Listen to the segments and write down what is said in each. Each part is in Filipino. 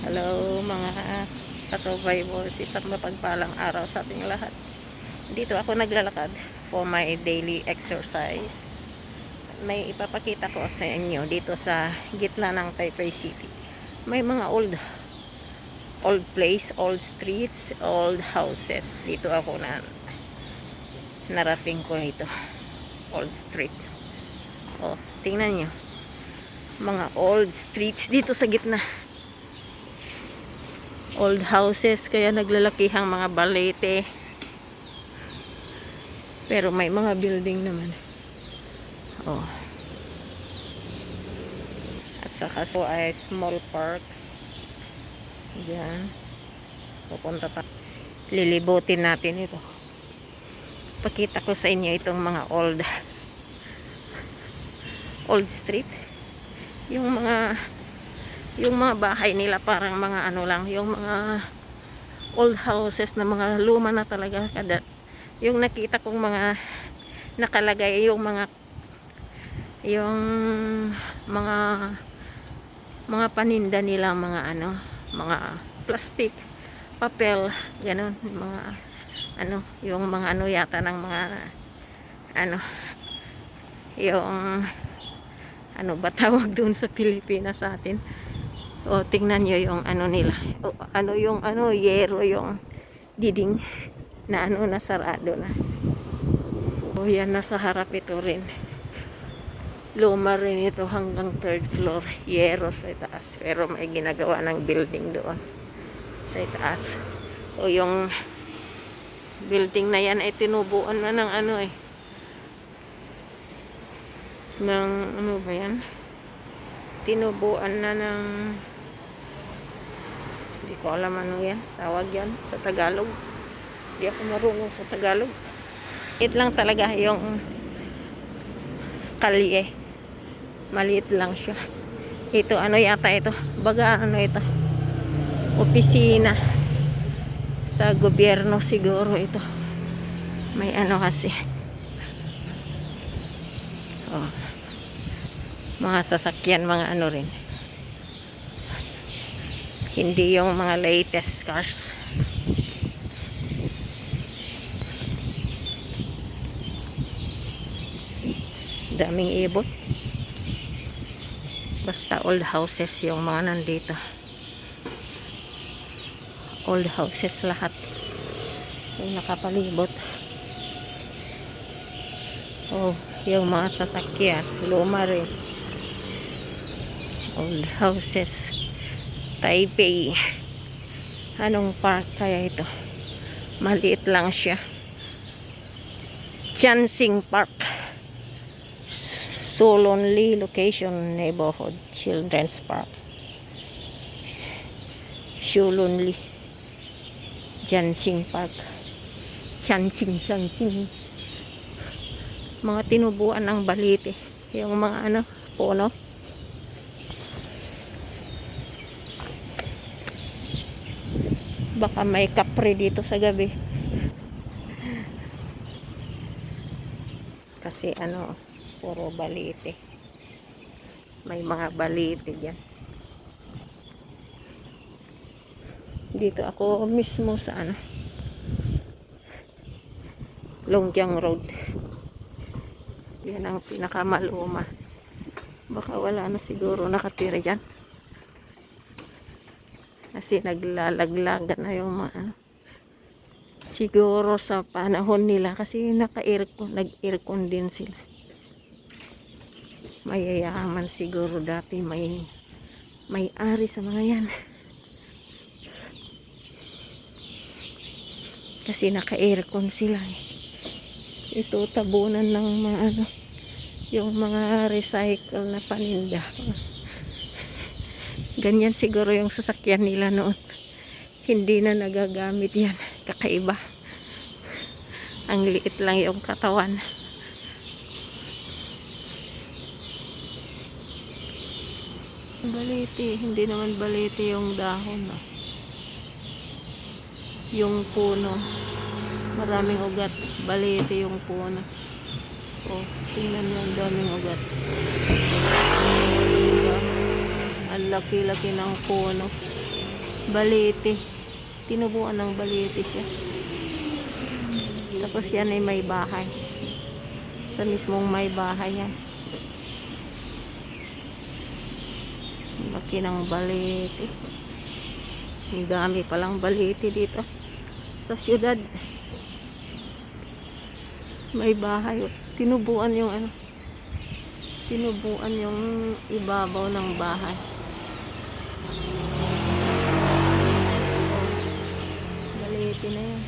Hello mga ka-survivors, isang mapagpalang araw sa ating lahat. Dito ako naglalakad for my daily exercise. May ipapakita ko sa inyo dito sa gitna ng Taipei City. May mga old old place, old streets, old houses. Dito ako na narating ko ito. Old street. Oh, tingnan nyo. Mga old streets dito sa gitna old houses kaya naglalakihang mga balete. Pero may mga building naman. Oh. At saka so ay small park. Yan. Pupunta ta lilibutin natin ito. Pakita ko sa inyo itong mga old old street. Yung mga yung mga bahay nila parang mga ano lang, yung mga old houses na mga luma na talaga. Kada yung nakita kong mga nakalagay yung mga yung mga mga paninda nila mga ano mga plastic papel ganun mga ano yung mga ano yata ng mga ano yung ano ba tawag doon sa Pilipinas sa atin o, tingnan nyo yung ano nila. O, ano yung ano, yero yung diding na ano, nasarado na. O, yan, nasa harap ito rin. Luma rin ito hanggang third floor. Yero sa itaas. Pero may ginagawa ng building doon. Sa itaas. O, yung building na yan ay tinubuan na ng ano eh. Ng ano ba yan? tinubuan na ng hindi ko alam ano yan. Tawag yan sa Tagalog. Hindi ako marunong sa Tagalog. It lang talaga yung kalye. Maliit lang siya. Ito ano yata ito? Baga ano ito? Opisina. Sa gobyerno siguro ito. May ano kasi. Oh. Mga sasakyan, mga ano rin. Hindi yung mga latest cars. Daming ibon. Basta old houses yung mga nandito. Old houses lahat. Yung nakapalibot. Oh, yung mga sasakyan. Luma rin old houses Taipei. Anong park kaya ito? Maliit lang siya. Chansing Park. So lonely location neighborhood children's park. So lonely Chansing Park. Chansing Chansing mga tinubuan ng balite. Yung mga ano puno baka may kapre dito sa gabi. Kasi ano puro balite. May mga balite dyan. Dito ako mismo sa ano Longjiang Road. Yan ang pinakamaluma. Baka wala na siguro nakatira dyan kasi naglalaglagan na yung mga ano. siguro sa panahon nila kasi naka-aircon nag-aircon din sila mayayaman siguro dati may may ari sa mga yan kasi naka-aircon sila eh. ito tabunan ng mga ano yung mga recycle na paninda ganyan siguro yung sasakyan nila noon. Hindi na nagagamit yan. Kakaiba. Ang liit lang yung katawan. Baliti hindi naman baliti yung dahon ah. yung puno. Maraming ugat. Baliti yung puno. Oh tingnan mo ang daming ugat ang laki-laki ng puno balete. Tinubuan ng balete siya. Tapos yan ay may bahay. Sa mismong may bahay yan. Laki ng balete. Ang dami palang balete dito. Sa syudad. May bahay. Tinubuan yung ano. Tinubuan yung ibabaw ng bahay. Balete na yan.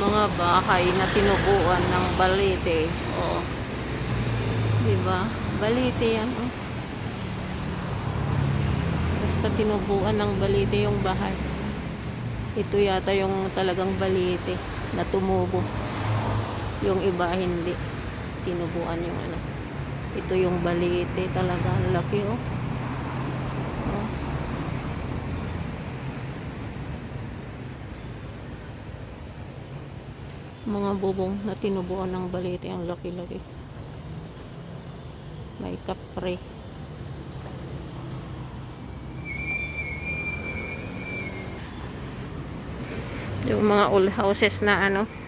Mga bahay na tinubuan ng balete. Oh. Diba? Balete yan. Oh. Basta tinubuan ng balete yung bahay. Ito yata yung talagang balete na tumubo. Yung iba hindi. Tinubuan yung ano. Ito yung balete talaga. Ang laki oh. Mga bubong na tinubuan ng balete. Ang laki-laki. May kapre. Yung mga old houses na ano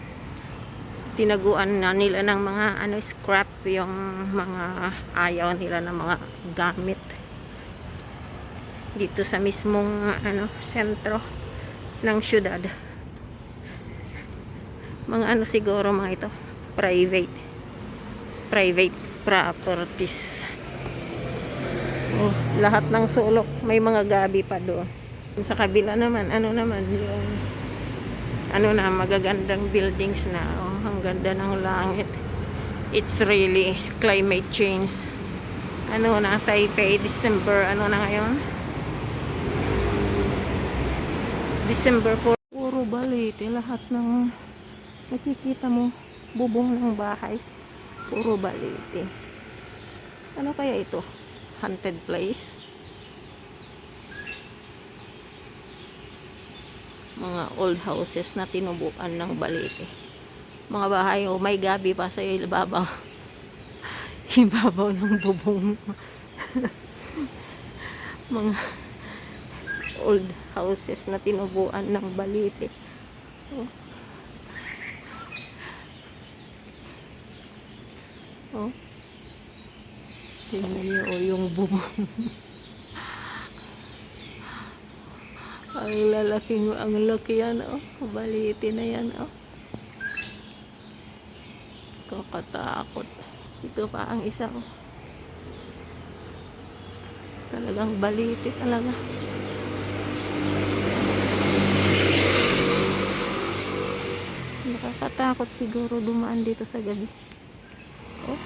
tinaguan na nila ng mga ano scrap yung mga ayaw nila ng mga gamit. Dito sa mismong ano sentro ng syudad. Mga ano siguro mga ito private. Private properties. Oh, lahat ng sulok may mga gabi pa doon. Sa kabila naman ano naman yung ano na magagandang buildings na oh, ganda ng langit. It's really climate change. Ano na Taipei December ano na ngayon? December 4 puro balite lahat ng nakikita mo bubong ng bahay. Puro balite ano kaya ito? Haunted place? Mga old houses na tinubukan ng balete. Mga bahay, oh, may gabi pa sa ibabaw. ibabaw ng bubong. mga old houses na tinubuan ng balete. Oh. Oh. Tingnan niyo oh, yung bubong. Ang lalaking, ang laki yan, oh. Baliti na yan, oh. Kakatakot. Ito pa ang isa, oh. Talagang baliti talaga. Nakakatakot siguro dumaan dito sa gabi. Oh.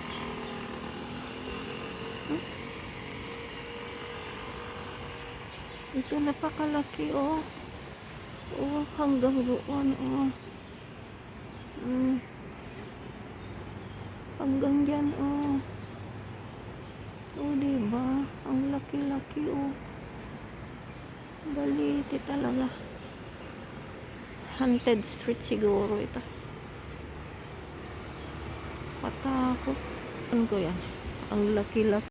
Ito napakalaki oh. Oh, hanggang doon oh. Mm. Hanggang diyan oh. Oh, diba? Ang laki-laki oh. Baliti talaga. Haunted street siguro ito. Patakot. Ano ko yan? Ang laki-laki.